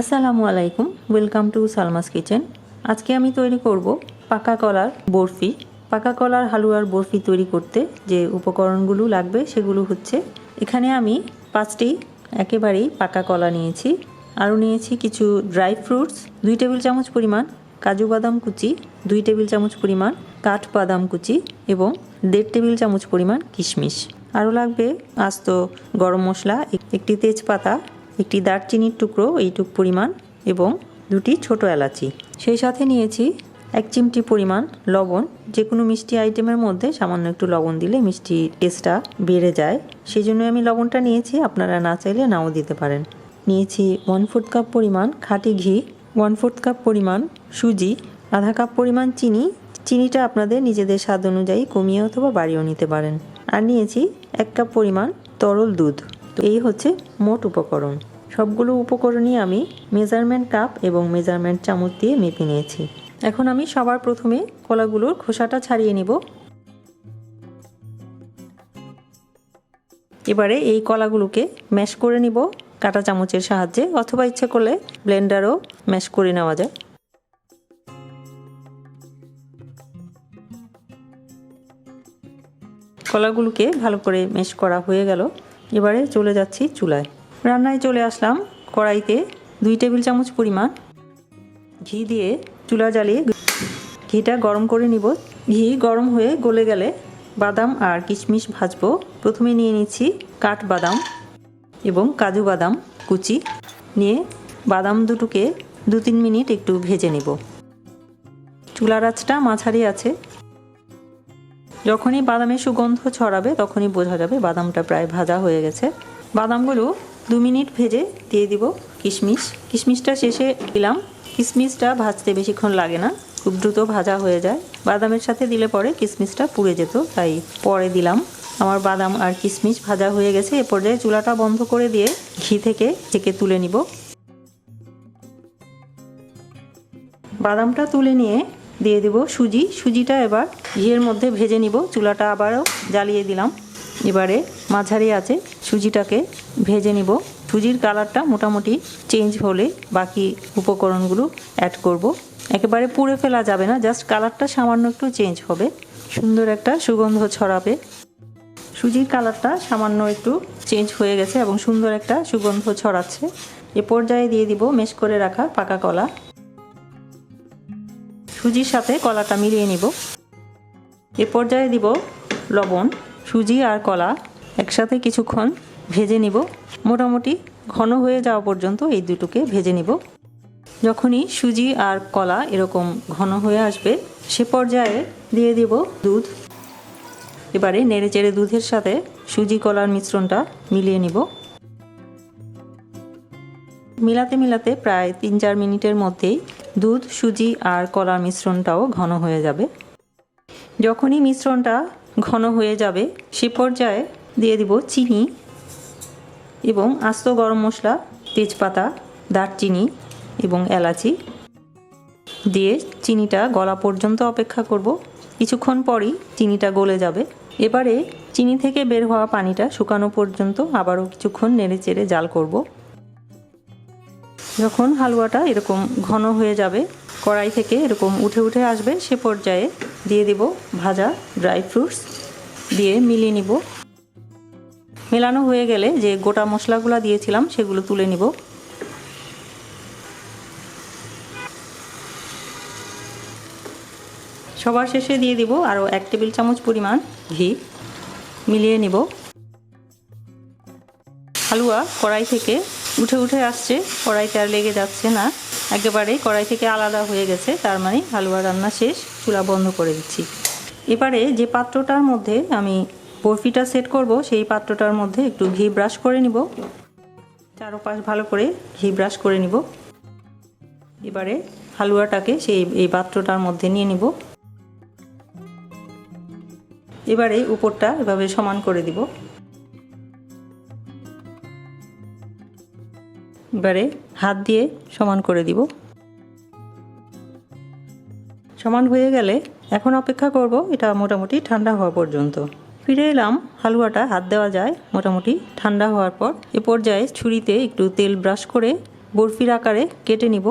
আসসালামু আলাইকুম welcome to Salma's kitchen. আজকে আমি তৈরি করব পাকা কলার বরফি। পাকা কলার হালুয়ার বরফি তৈরি করতে যে উপকরণগুলো লাগবে সেগুলো হচ্ছে, এখানে আমি পাঁচটি একেবারেই পাকা কলা নিয়েছি। আরও নিয়েছি কিছু ড্রাই ফ্রুটস দুই টেবিল চামচ পরিমাণ কাজু বাদাম কুচি, দুই টেবিল চামচ পরিমাণ কাঠ বাদাম কুচি এবং দেড় টেবিল চামচ পরিমাণ কিশমিশ। আরও লাগবে আস্ত গরম মশলা, একটি তেজপাতা একটি দারচিনির টুকরো এইটুক পরিমাণ এবং দুটি ছোট এলাচি। সেই সাথে নিয়েছি এক চিমটি পরিমাণ লবণ। যে কোনো মিষ্টি আইটেমের মধ্যে সামান্য একটু লবণ দিলে মিষ্টি টেস্টটা বেড়ে যায়। সেই জন্য আমি লবণটা নিয়েছি। আপনারা না চাইলে নাও দিতে পারেন। নিয়েছি ওয়ান ফোর্থ কাপ পরিমাণ খাঁটি ঘি ওয়ান ফোর্থ কাপ পরিমাণ সুজি, আধা কাপ পরিমাণ চিনি। চিনিটা আপনাদের নিজেদের স্বাদ অনুযায়ী কমিয়ে অথবা বাড়িয়েও নিতে পারেন। আর নিয়েছি এক কাপ পরিমাণ তরল দুধ। তো এই হচ্ছে মোট উপকরণ। সবগুলো উপকরণই আমি মেজারমেন্ট কাপ এবং মেজারমেন্ট চামচ দিয়ে মেপে নিয়েছি। এখন আমি সবার প্রথমে কলাগুলোর খোসাটা ছাড়িয়ে নিব। এবারে এই কলাগুলোকে ম্যাশ করে নিব কাঁটা চামচের সাহায্যে, অথবা ইচ্ছে করলে ব্লেন্ডারও ম্যাশ করে নেওয়া যায়। কলাগুলোকে ভালো করে মেশ করা হয়ে গেল। এবারে চলে যাচ্ছি চুলায়। রান্নায় চলে আসলাম কড়াইতে দুই টেবিল চামচ পরিমাণ ঘি দিয়ে চুলা জ্বালিয়ে ঘিটা গরম করে নিব। ঘি গরম হয়ে গলে গেলে বাদাম আর কিশমিশ ভাজবো। প্রথমে নিয়ে নিচ্ছি কাঠ বাদাম এবং কাজু বাদাম কুচি। নিয়ে বাদাম দুটোকে দু তিন মিনিট একটু ভেজে নিব। চুলার আঁচটা মাঝারি আছে। যখনই বাদামের সুগন্ধ ছড়াবে, তখনই বোঝা যাবে বাদামটা প্রায় ভাজা হয়ে গেছে। বাদামগুলো দু মিনিট ভেজে দিয়ে দিব কিশমিশ। কিশমিশটা শেষে দিলাম। কিশমিশটা ভাজতে বেশিক্ষণ লাগে না, খুব দ্রুত ভাজা হয়ে যায়। বাদামের সাথে দিলে পরে কিশমিশটা পুড়ে যেত, তাই পরে দিলাম। আমার বাদাম আর কিশমিশ ভাজা হয়ে গেছে, এ পর্যায়ে চুলাটা বন্ধ করে দিয়ে ঘি থেকে থেকে তুলে নিব। বাদামটা তুলে নিয়ে দিয়ে দিব সুজি। সুজিটা এবার ঘিয়ের মধ্যে ভেজে নিব। চুলাটা আবারও জ্বালিয়ে দিলাম। এবারে মাঝারি আছে। সুজিটাকে ভেজে নিব। সুজির কালারটা মোটামুটি চেঞ্জ হলে বাকি উপকরণগুলো অ্যাড করব। একেবারে পুড়ে ফেলা যাবে না, জাস্ট কালারটা সামান্য একটু চেঞ্জ হবে। সুন্দর একটা সুগন্ধ ছড়াবে। সুজির কালারটা সামান্য একটু চেঞ্জ হয়ে গেছে এবং সুন্দর একটা সুগন্ধ ছড়াচ্ছে। এ পর্যায়ে দিয়ে দিব, মেশ করে রাখা পাকা কলা। সুজির সাথে কলাটা মিলিয়ে নিব। এ পর্যায়ে দিব লবণ, সুজি আর কলা একসাথে কিছুক্ষণ ভেজে নিব। মোটামুটি ঘন হয়ে যাওয়া পর্যন্ত এই দুটোকে ভেজে নিব। যখনই সুজি আর কলা এরকম ঘন হয়ে আসবে, সে পর্যায়ে দিয়ে দিব দুধ। এবারে নেড়ে চেড়ে দুধের সাথে সুজি কলার মিশ্রণটা মিলিয়ে নিব। মিলাতে মিলাতে প্রায় তিন চার মিনিটের মধ্যেই দুধ, সুজি আর কলার মিশ্রণটাও ঘন হয়ে যাবে। যখনই মিশ্রণটা ঘন হয়ে যাবে, সে পর্যায়ে দিয়ে দিব চিনি এবং আস্ত গরম মশলা, তেজপাতা, দারচিনি এবং এলাচি। দিয়ে চিনিটা গলা পর্যন্ত অপেক্ষা করব। কিছুক্ষণ পরই চিনিটা গলে যাবে। এবারে চিনি থেকে বের হওয়া পানিটা শুকানো পর্যন্ত আবারও কিছুক্ষণ নেড়ে চেড়ে জাল করব। যখন হালুয়াটা এরকম ঘন হয়ে যাবে, কড়াই থেকে এরকম উঠে উঠে আসবে, সে পর্যায়ে দিয়ে দেব ভাজা ড্রাই ফ্রুটস দিয়ে মিলিয়ে নিব। মেলানো হয়ে গেলে যে গোটা মশলাগুলো দিয়েছিলাম, সেগুলো তুলে নিব। সবার শেষে দিয়ে দিব আরও এক টেবিল চামচ পরিমাণ ঘি, মিলিয়ে নিব। হালুয়া কড়াই থেকে উঠে উঠে আসছে, কড়াইতে আর লেগে যাচ্ছে না। একেবারে কড়াই থেকে আলাদা হয়ে গেছে, তার মানে হালুয়া রান্না শেষ, চুলা বন্ধ করে দিচ্ছি। এবারে যে পাত্রটার মধ্যে আমি বরফিটা সেট করব, সেই পাত্রটার মধ্যে একটু ঘি ব্রাশ করে নিব। চারোপাশ ভালো করে ঘি ব্রাশ করে নিব। এবারে হালুয়াটাকে সেই, এই পাত্রটার মধ্যে নিয়ে নিব। এবারে উপরটা এভাবে সমান করে দিব। এবারে হাত দিয়ে সমান করে দিব। সমান হয়ে গেলে এখন অপেক্ষা করব, এটা মোটামুটি ঠান্ডা হওয়া পর্যন্ত। ফিরে এলাম, হালুয়াটা হাত দেওয়া যায়, মোটামুটি ঠান্ডা হওয়ার পর এ পর্যায়ে ছুরিতে একটু তেল ব্রাশ করে বরফির আকারে কেটে নিব।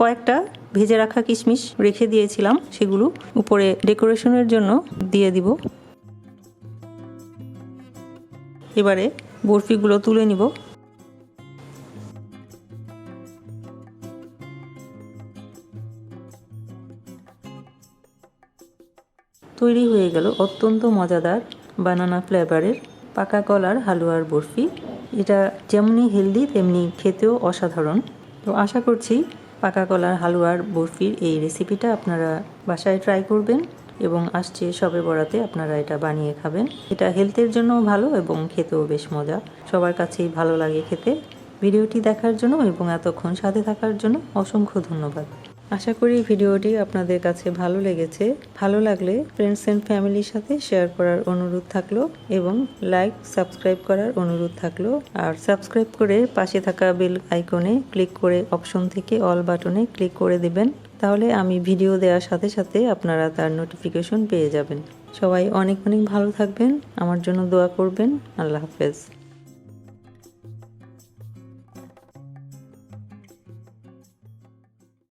কয়েকটা ভেজে রাখা কিশমিশ রেখে দিয়েছিলাম, সেগুলো উপরে ডেকোরেশনের জন্য দিয়ে দিব। এবারে বরফিগুলো তুলে নিব। তৈরি হয়ে গেল অত্যন্ত মজাদার বানানা ফ্লেভারের পাকা কলার হালুয়ার বরফি। এটা যেমনি হেলদি, তেমনি খেতেও অসাধারণ। তো আশা করছি পাকা কলার হালুয়ার বরফির এই রেসিপিটা আপনারা বাসায় ট্রাই করবেন। এবং আসছে সবে বরাতে আপনারা এটা বানিয়ে খাবেন। এটা হেলথের জন্যও ভালো এবং খেতেও বেশ মজা। সবার কাছেই ভালো লাগে খেতে। ভিডিওটি দেখার জন্য এবং এতক্ষণ সাথে থাকার জন্য অসংখ্য ধন্যবাদ। আশা করি ভিডিওটি আপনাদের কাছে ভালো লেগেছে। ভালো লাগলে ফ্রেন্ডস অ্যান্ড ফ্যামিলির সাথে শেয়ার করার অনুরোধ থাকল এবং লাইক সাবস্ক্রাইব করার অনুরোধ থাকল। আর সাবস্ক্রাইব করে পাশে থাকা বেল আইকনে ক্লিক করে অপশন থেকে অল বাটনে ক্লিক করে দেবেন। তাহলে আমি ভিডিও দেওয়ার সাথে সাথে আপনারা তার নোটিফিকেশন পেয়ে যাবেন। সবাই অনেক অনেক ভালো থাকবেন, আমার জন্য দোয়া করবেন। আল্লাহ হাফেজ।